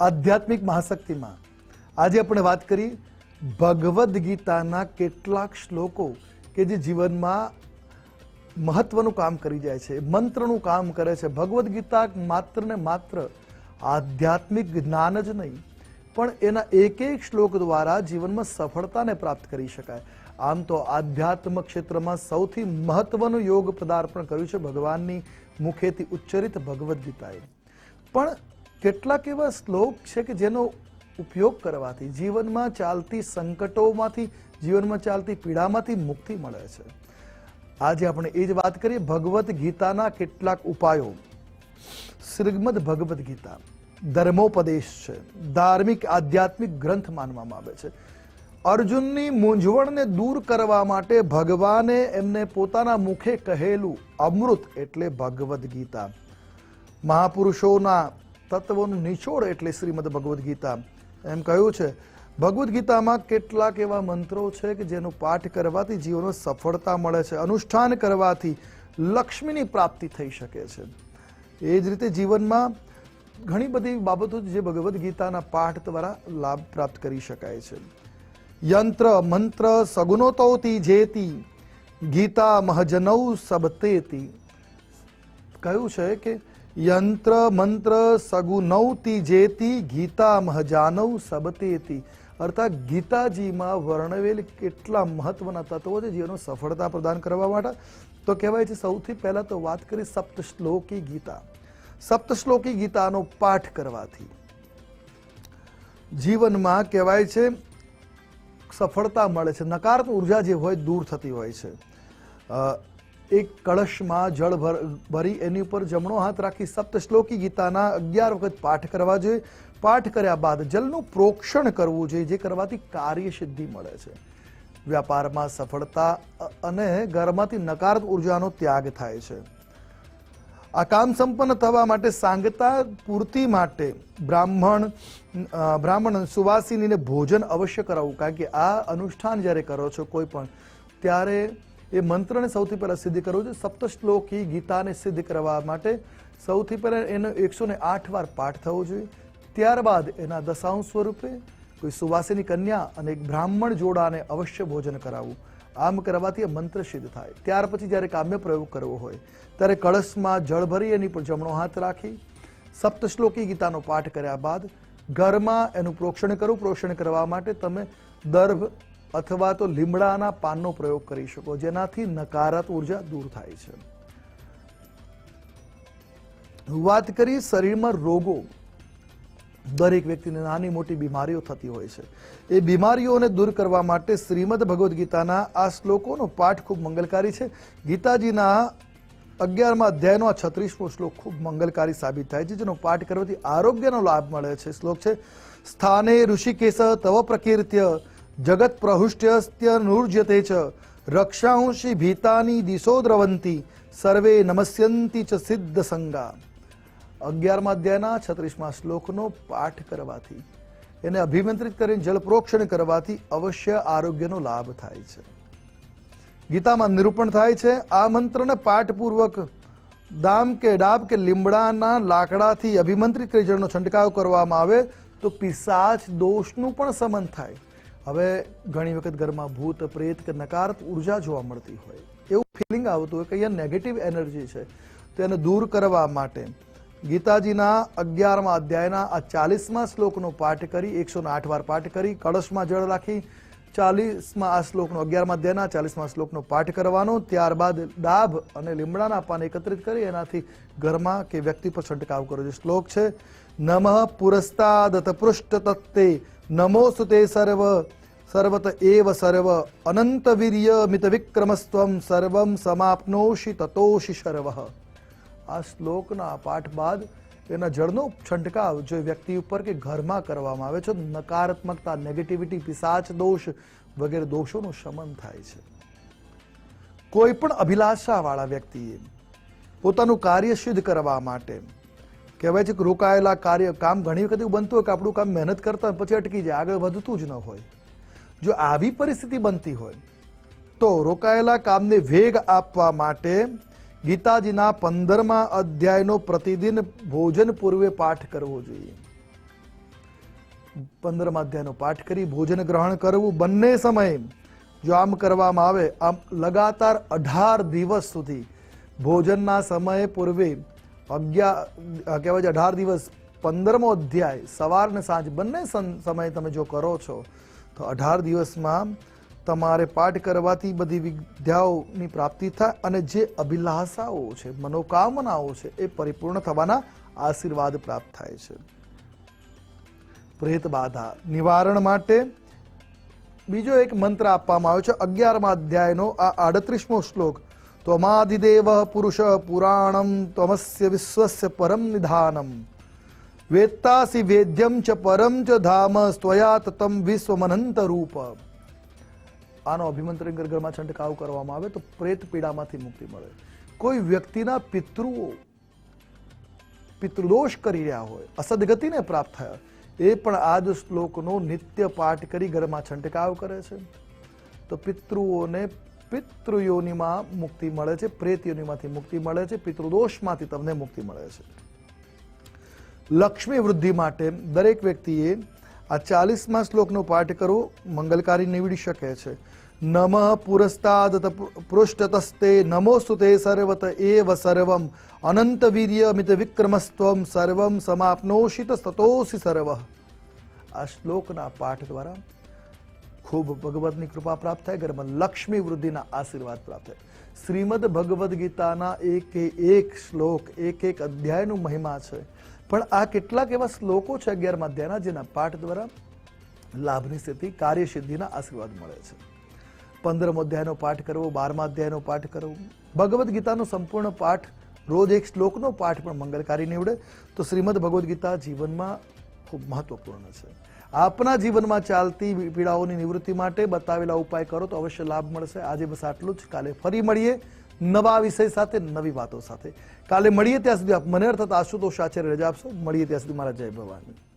આધ્યાત્મિક મહાશક્તિમાં. આજે આપણે વાત કરી ભગવદ્ ગીતાના કેટલાક શ્લોકો કે જે જીવનમાં મહત્વનું કામ કરી જાય છે, મંત્રનું કામ કરે છે. ભગવદ્ ગીતા માત્ર ને માત્ર આધ્યાત્મિક જ્ઞાન જ નહીં, પણ એના એક એક શ્લોક દ્વારા જીવનમાં સફળતાને પ્રાપ્ત કરી શકાય. આમ તો આધ્યાત્મ ક્ષેત્રમાં સૌથી મહત્વનું યોગ પદાર્પણ કર્યું છે ભગવાનની મુખેથી ઉચ્ચરિત ભગવદ્ ગીતાએ. પણ કેટલાક એવા શ્લોક છે કે જેનો ઉપયોગ કરવાથી જીવનમાં ચાલતી સંકટોમાંથી, જીવનમાં ચાલતી પીડામાંથી મુક્તિ મળે છે. આજે આપણે એ જ વાત કરીએ, ભગવદ્ ગીતાના કેટલાક ઉપાયો. શ્રીમદ ભગવદ્ ગીતા, ધર્મોપદેશ છે, ધાર્મિક આધ્યાત્મિક ગ્રંથ માનવામાં આવે છે. અર્જુનની મૂંઝવણને દૂર કરવા માટે ભગવાને એમને પોતાના મુખે કહેલું અમૃત એટલે ભગવદ્ ગીતા. મહાપુરુષોના તત્વોનું નિચોડ એટલે શ્રીમદ ભગવદ્ ગીતા. એમ કહ્યું છે, ભગવદ્ ગીતામાં કેટલાક એવા મંત્રો છે કે જેનો પાઠ કરવાથી જીવનો સફળતા મળે છે, અનુષ્ઠાન કરવાથી લક્ષ્મીની પ્રાપ્તિ થઈ શકે છે. એ જ રીતે જીવનમાં ઘણી બધી બાબતો જે ભગવદ્ ગીતાના પાઠ દ્વારા લાભ પ્રાપ્ત કરી શકાય છે. યંત્ર, મંત્ર, સગુણોતોતી જેતી, ગીતા મહજનૌ સબતેતી. કહ્યું છે કે યંત્ર, મંત્ર, સગુનૌતી જેતી, ગીતા મહજાનવ સબતેતી. અર્થાત ગીતાજીમાં વર્ણવેલ કેટલા મહત્વના તત્વો છે જેનો સફળતા પ્રદાન કરવા માટે. તો કહેવાય છે સૌથી પહેલા તો વાત કરી સપ્ત શ્લોકી ગીતા. સપ્ત શ્લોકી ગીતાનો પાઠ કરવાથી. જીવનમાં કહેવાય છે સફળતા મળે છે. નકારાત્મક ઊર્જા જે હોય દૂર થતી હોય છે. એક કળશમાં જળ ભર- એની ઉપર જમણો હાથ રાખી સપ્ત શ્લોકી ગીતાના અગિયાર વખત પાઠ કરવા જોઈએ. પાઠ કર્યા બાદ જલનું પ્રોક્ષણ કરવું જોઈએ, જે કરવાથી કાર્ય સિદ્ધિ મળે છે. વ્યાપારમાં સફળતા અને ઘરમાંથી નકારત ઉર્જાનો ત્યાગ થાય છે. આ કામ સંપન્ન થવા માટે સાંગતા પૂર્તિ માટે બ્રાહ્મણ બ્રાહ્મણ સુવાસિનીને ભોજન અવશ્ય કરાવવું, કારણ કે આ અનુષ્ઠાન જ્યારે કરો છો કોઈ પણ, ત્યારે એ મંત્રને સૌથી પહેલા સિદ્ધ કરવું જોઈએ સપ્તશ્લોકી ગીતાને સિદ્ધ કરવા માટે સૌથી પહેલા એનો એકસો આઠ વાર પાઠ થવો જોઈએ. ત્યારબાદ એના દશાંશ સ્વરૂપે કોઈ સુવાસીની કન્યા અને એક બ્રાહ્મણ જોડાને અવશ્ય ભોજન કરાવવું. આમ કરવાથી એ મંત્ર સિદ્ધ થાય. ત્યાર પછી જ્યારે કામ્ય પ્રયોગ કરવો હોય, ત્યારે કળશમાં જળ ભરી એની પર જમણો હાથ રાખી સપ્તશ્લોકી ગીતાનો પાઠ કર્યા બાદ ઘરમાં એનું પ્રોક્ષણ કરવું પ્રોક્ષણ કરવા માટે તમે દર્ભ અથવા તો લીમડાના પાનનો પ્રયોગ કરી શકો. જેનાથી નકારાત્મક ઊર્જા દૂર થાય છે. વાત કરી શરીરમાં રોગો. દરેક વ્યક્તિને નાની મોટી બીમારીઓ થતી હોય છે. એ બીમારીઓને દૂર કરવા માટે શ્રીમદ ભગવદ્ ગીતાના આ શ્લોકોનો પાઠ ખૂબ મંગલકારી છે. ગીતાજીના અગિયારમાં અધ્યાયનો આ છત્રીસમો શ્લોક ખૂબ મંગલકારી સાબિત થાય છે, જેનો પાઠ કરવાથી આરોગ્યનો લાભ મળે છે. શ્લોક છે, સ્થાને ઋષિકેશ તવ પ્રકીર્ત્ય જગત પ્રહુષ્ટ્યસ્ત્ય નૂર્જ્યતે ચ રક્ષાંશી ભીતાની દિશો દ્રવંતી સર્વે નમસ્યંતી ચ સિદ્ધ સંગા અગિયારમા અધ્યાયના છત્રીસમા શ્લોકનો પાઠ કરવાથી એને અભિમંત્રિત કરીને જળપ્રોક્ષણ કરવાથી અવશ્ય આરોગ્યનો લાભ થાય છે। ગીતામાં નિરૂપણ થાય છે, આ મંત્રને પાઠપૂર્વક દામ કે ડાબ કે લીમડાના લાકડાથી અભિમંત્રિત કરી જળનો છંટકાવ કરવામાં આવે તો પિશાચ દોષનું પણ સમન થાય। હવે ઘણી વખત ઘરમાં ભૂત, પ્રેત કે નકારત ઊર્જા જોવા મળતી હોય. એવું ફિલિંગ આવતું હોય કે અહીંયા નેગેટિવ એનર્જી છે. તો એને દૂર કરવા માટે ગીતાજીના અગિયારમા અધ્યાયના આ ચાલીસમા શ્લોકનો પાઠ કરી, એકસો આઠ વાર પાઠ કરી, કળશમાં જળ રાખી, ચાલીસમાં આ શ્લોકનો અગિયારમા અધ્યાયના ચાલીસમાં શ્લોકનો પાઠ કરવાનો, ત્યારબાદ ડાભ અને લીમડાના પાન એકત્રિત કરી, એનાથી ઘરમાં કે વ્યક્તિ પર છંટકાવ કરો જે શ્લોક છે, નમઃ પુરસ્તાદત પૃષ્ઠ તત્તે નમોસ્તુ તે સર્વ સર્વત એવ સર્વ અનંત વીર્ય મિત વિક્રમસ્ત્વમ સર્વમ સમાપ્નોષિ તતોષિ સર્વઃ આ શ્લોકના પાઠ બાદ એના જળનો છંટકાવ જો વ્યક્તિ ઉપર કે ઘરમાં કરવામાં આવે છે નકારાત્મકતા નેગેટિવિટી પિશાચ દોષ વગેરે દોષોનું શમન થાય છે કોઈ પણ અભિલાષાવાળા વ્યક્તિએ પોતાનું કાર્ય સિદ્ધ કરવા માટે કહેવાય છે કે રોકાયેલા કાર્ય કામ ઘણી વખત એવું બનતું હોય કે આપણું કામ મહેનત કરતા પછી અટકી જાય, આગળ વધતું જ ન હોય. જો આવી પરિસ્થિતિ બનતી હોય, તો રોકાયેલા કામને વેગ આપવા માટે ગીતાજીના પંદરમા અધ્યાયનો પ્રતિદિન ભોજન પૂર્વે પાઠ કરવો જોઈએ. પંદરમા અધ્યાયનો પાઠ કરી ભોજન ગ્રહણ કરવું બંને સમયે જો આમ કરવામાં આવે, આમ લગાતાર અઢાર દિવસ સુધી ભોજનના સમયે પૂર્વે અગિયાર કહેવાય છે અઢાર દિવસ, પંદરમો અધ્યાય સવાર ને સાંજ, બંને સમ- સમયે તમે જો કરો છો, તો અઢાર દિવસમાં તમારે પાઠ કરવાથી બધી વિદ્યાઓની પ્રાપ્તિ થાય અને જે અભિલાષાઓ છે, મનોકામનાઓ છે, એ પરિપૂર્ણ થવાના આશીર્વાદ પ્રાપ્ત થાય છે. પ્રેત બાધા, નિવારણ માટે બીજો એક મંત્ર આપવામાં આવ્યો છે, અગિયારમા અધ્યાયનો આ આડત્રીસમો શ્લોક. ત્વમાદિદેવ પુરુષ પુરાણમ ત્વમસ્ય વિશ્વસ્ય પરમ નિધાનમ વેત્તાસી વેદ્યમ ચ પરમ ચ ધામ સ્ત્વયા તતમ વિશ્વમનંત રૂપ આનો અભિમંત્રણ ગરગરમાં છંટકાવ કરવામાં આવે તો પ્રેત પીડામાંથી મુક્તિ મળે. કોઈ વ્યક્તિના પિતૃઓ પિતૃદોષ કરી રહ્યા હોય, અસદગતિને પ્રાપ્ત થયા, એ પણ આ જ શ્લોકનો નિત્ય પાઠ કરી ઘરમાં છંટકાવ કરે છે. તો પિતૃઓને પિતૃયોનિમાં મુક્તિ મળે છે પ્રેત યોનિમાંથી મુક્તિ મળે છે, પિતૃદોષમાંથી તમને મુક્તિ મળે છે. લક્ષ્મી વૃદ્ધિ માટે દરેક વ્યક્તિએ આ ચાલીસમાં શ્લોકનો પાઠ કરવો મંગલકારી નીવડી શકે છે. નમ પુરસ્તાદ પૃષ્ઠતસ્તે નમોસ્તુ તે સર્વત એવ સર્વમ, અનંત વીર્ય મિત વિક્રમસ્ત્વમ સર્વમ સમાપ્નોષિત સતોષિ સર્વ. આ શ્લોકના પાઠ દ્વારા ખૂબ ભગવતની કૃપા પ્રાપ્ત થાય, ઘરમાં લક્ષ્મી વૃદ્ધિના આશીર્વાદ પ્રાપ્ત થાય. શ્રીમદ ભગવદ્ ગીતાના એક એક શ્લોક, એક એક અધ્યાયનું મહિમા છે. પણ આ કેટલાક એવા શ્લોકો છે અગિયારમાં અધ્યાયના જેના પાઠ દ્વારા લાભની સ્થિતિ કાર્યસિદ્ધિના આશીર્વાદ મળે છે. પંદરમો અધ્યાયનો પાઠ કરવો, બારમા અધ્યાયનો પાઠ કરવો. ભગવદ્ ગીતાનો સંપૂર્ણ પાઠ રોજ એક શ્લોકનો પાઠ પણ મંગલકારી નીવડે. તો શ્રીમદ ભગવદ્ ગીતા જીવનમાં ખૂબ મહત્વપૂર્ણ છે. આપના જીવનમાં ચાલતી પીડાઓની નિવૃત્તિ માટે બતાવેલા ઉપાય કરો તો અવશ્ય લાભ મળશે. આજે બસ આટલું જ. કાલે ફરી મળીએ નવા વિષય સાથે, નવી વાતો સાથે. કાલે મળીએ ત્યાં સુધી આપ મને અર્થાત આશુતોષ આચાર્ય રજા આપશો. મળીએ ત્યાં સુધી. મારા જય ભવાની.